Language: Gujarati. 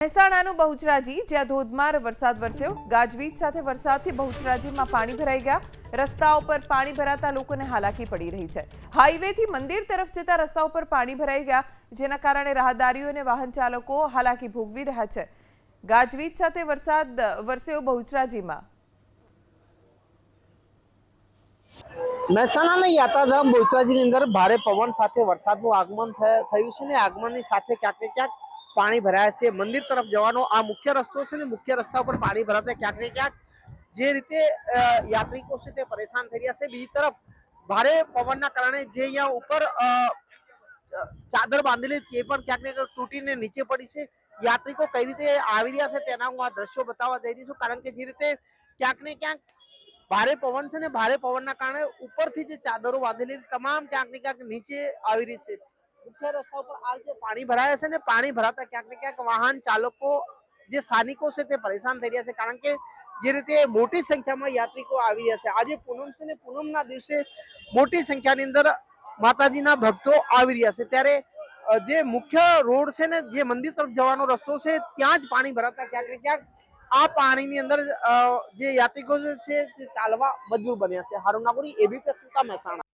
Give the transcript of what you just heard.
મહેસાણાનું બહુચરાજી, જ્યાં ધોધમાર વરસાદ વરસ્યો. ગાજવીજ સાથે વરસાદથી બહુચરાજીમાં પાણી ભરાઈ ગયા. રસ્તાઓ પર પાણી ભરાતા લોકોને હાલાકી પડી રહી છે. હાઈવેથી મંદિર તરફ જતા રસ્તાઓ પર પાણી ભરાઈ ગયા, જેના કારણે રાહદારીઓ અને વાહન ચાલકો હાલાકી ભોગવી રહ્યા છે. ગાજવીજ સાથે વરસાદ વરસ્યો બહુચરાજીમાં. મહેસાણાના યાત્રાધામ બહુચરાજીની અંદર ભારે પવન સાથે વરસાદનું આગમન થયું છે ને, આગમનની સાથે ક્યાંક ને ક્યાંક પાણી ભરાયા છે. મંદિર તરફ જવાનો આ મુખ્ય રસ્તો છે ને મુખ્ય રસ્તા ઉપર પાણી ભરાતા ક્યાંક ને ક્યાંક જે રીતે યાત્રિકો છે તે પરેશાન થઈ રહ્યા છે. બીજી તરફ ભારે પવનના કારણે જે અહીંયા ઉપર ચાદર બાંધેલી એ પણ ક્યાંક ને તૂટીને નીચે પડી છે. યાત્રિકો કઈ રીતે આવી રહ્યા છે તેના હું આ દ્રશ્યો બતાવવા જઈ રહી છું. કારણ કે જે રીતે ક્યાંક ને ક્યાંક ભારે પવન છે ને ભારે પવનના કારણે ઉપરથી જે ચાદરો બાંધેલી તમામ ક્યાંક ને ક્યાંક નીચે આવી રહી છે. મુખ્ય રસ્તા ઉપર આ જે પાણી ભરાયા છે ને, પાણી ભરાતા ક્યાંક ને ક્યાંક વાહન ચાલકો જે સ્થાનિકો છે તે પરેશાન થઈ રહ્યા છે. કારણ કે જે રીતે મોટી સંખ્યામાં યાત્રિકો આવી રહ્યા છે. આજે પૂનમ છે ને, પૂનમના દિવસે મોટી સંખ્યાની અંદર માતાજીના ભક્તો આવી રહ્યા છે. ત્યારે જે મુખ્ય રોડ છે ને, જે મંદિર તરફ જવાનો રસ્તો છે, ત્યાં જ પાણી ભરાતા ક્યાંક ને ક્યાંક આ પાણીની અંદર જે યાત્રિકો છે તે ચાલવા મજબૂર બન્યા છે. હારું નાગોરી એબીપી અસ્મિતા મહેસાણા.